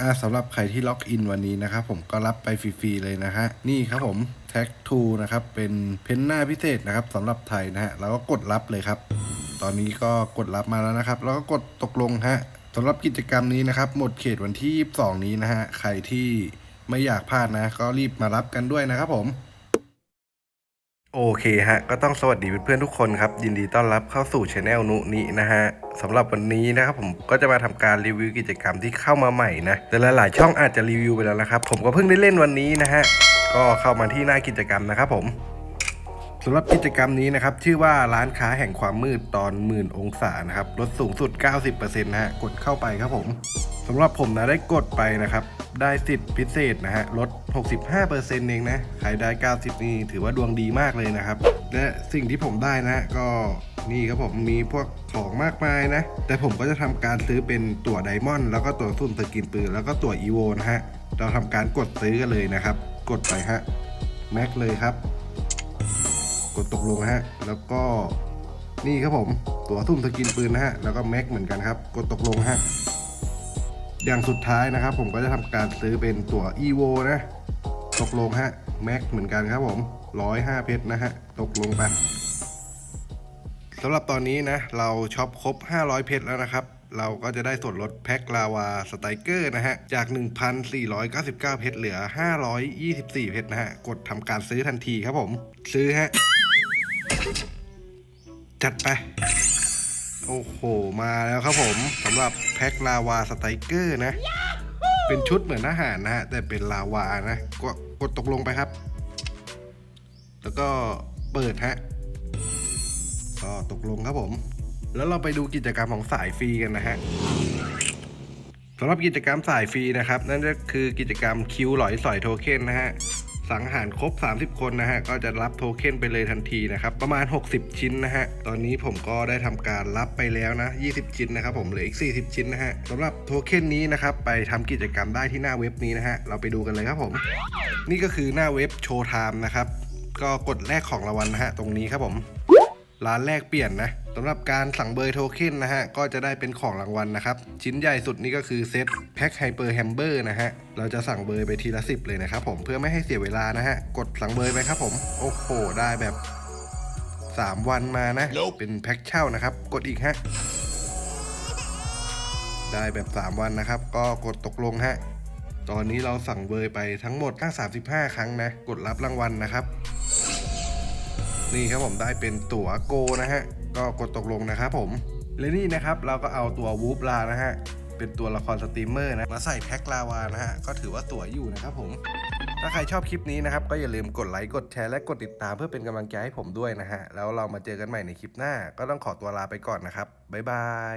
อ่าสำหรับใครที่ล็อกอินวันนี้นะครับผมก็รับไปฟรีๆเลยนะฮะนี่ครับผมแท็กทูนะครับเป็นเพนหน้าพิเศษนะครับสำหรับไทยนะฮะแล้วก็กดรับเลยครับ ตอนนี้ก็กดรับมาแล้วนะครับ แล้วก็กดตกลงฮะสำหรับกิจกรรมนี้นะครับ หมดเขตวันที่ 22 นี้นะฮะใครที่ไม่อยากพลาดนะ ก็รีบมารับกันด้วยนะครับผม โอเคฮะ ก็ต้องสวัสดีเพื่อนๆทุกคนครับ ยินดีต้อนรับเข้าสู่ช anel นุนี้นะฮะสำหรับวันนี้นะครับผมก็จะมาทำการรีวิวกิจกรรมที่เข้ามาใหม่นะ แต่หลายๆช่องอาจจะรีวิวไปแล้วนะครับ ผมก็เพิ่งได้เล่นวันนี้นะฮะ ก็เข้ามาที่หน้ากิจกรรมนะครับผม สำหรับกิจกรรมนี้นะครับ ชื่อว่าร้านค้าแห่งความมืดตอนหมื่นองศานะครับลดสูงสุด 90%นะฮะกดเข้าไปครับผมสำหรับผมนะได้กดไปนะครับ ได้สิทธิพิเศษนะฮะลด 65%เองนะใครได้ 90 นี่ถือว่าดวงดีมากเลยนะครับ และสิ่งที่ผมได้นะก็นี่ครับผมมีพวกของมากมายนะ แต่ผมก็จะทำการซื้อเป็นตั๋วไดมอนด์แล้วก็ตั๋วซุ่มสกินปืนแล้วก็ตั๋วอีโวนะฮะ เราทำการกดซื้อกันเลยนะครับ กดไปฮะแม็กเลยครับ กดตกลงฮะ แล้วก็นี่ครับผมตัวซุ่มสกินปืนนะฮะ แล้วก็แม็กเหมือนกันครับ กดตกลงฮะ อย่างสุดท้ายนะครับ ผมก็จะทำการซื้อเป็นตัว EVO นะ ตกลงฮะแม็กเหมือนกันครับผมร้อยห้าเพชรนะฮะ ตกลงไปสำหรับตอนนี้นะ เราช็อปครบ 500 เพชรแล้วนะครับ เราก็จะได้ส่วนลดแพ็คลาวาสไตรเกอร์นะฮะ จาก 1,499 เพชรเหลือ 524 เพชรนะฮะ กดทำการซื้อทันทีครับผม ซื้อฮะ จัดไป โอ้โห มาแล้วครับผมสำหรับแพ็คลาวาสไตรเกอร์นะ เป็นชุดเหมือนอาหารนะฮะ แต่เป็นลาวานะ ก็กดตกลงไปครับ แล้วก็เปิดฮะ ก็ตกลงครับผม แล้วเราไปดูกิจกรรมของสายฟรีกันนะฮะสำหรับกิจกรรมสายฟรีนะครับ นั่นก็คือกิจกรรมคิวหลอยสอยโทเค็นนะฮะ สังหารครบ 30 คนนะฮะ ก็จะรับโทเค็นไปเลยทันทีนะครับ ประมาณ 60 ชิ้นนะฮะ ตอนนี้ผมก็ได้ทำการรับไปแล้วนะ 20 ชิ้นนะครับผมเหลืออีก 40 ชิ้นนะฮะสำหรับโทเค็นนี้นะครับ ไปทำกิจกรรมได้ที่หน้าเว็บนี้นะฮะ เราไปดูกันเลยครับผม นี่ก็คือหน้าเว็บโชว์ไทม์นะครับ ก็กดแลกของรางวัลนะฮะ ตรงนี้ครับผม ร้านแรกเปลี่ยนนะสำหรับการสั่งเบอร์โทเค็นนะฮะ ก็จะได้เป็นของรางวัลนะครับ ชิ้นใหญ่สุดนี่ก็คือเซตแพ็คไฮเปอร์แฮมเบอร์นะฮะ เราจะสั่งเบอร์ไปทีละสิบเลยนะครับผมเพื่อไม่ให้เสียเวลานะฮะ กดสั่งเบอร์ไปครับผม โอ้โห ได้แบบ 3 วันมานะ เป็นแพ็คเช่านะครับ กดอีกฮะ ได้แบบ 3 วันนะครับ ก็กดตกลงฮะ ตอนนี้เราสั่งเบอร์ไปทั้งหมดตั้ง35 ครั้งนะ กดรับรางวัลนะครับ นี่ครับผมได้เป็นตั๋วโกนะฮะ ก็กดตกลงนะครับผม และนี่นะครับเราก็เอาตัววูฟลานะฮะ เป็นตัวละครสตรีมเมอร์นะ มาใส่แพ็คลาวานะฮะ ก็ถือว่าตั๋วอยู่นะครับผม ถ้าใครชอบคลิปนี้นะครับ ก็อย่าลืมกดไลค์ กดแชร์ และกดติดตามเพื่อเป็นกำลังใจให้ผมด้วยนะฮะ แล้วเรามาเจอกันใหม่ในคลิปหน้า ก็ต้องขอตัวลาไปก่อนนะครับ บ๊ายบาย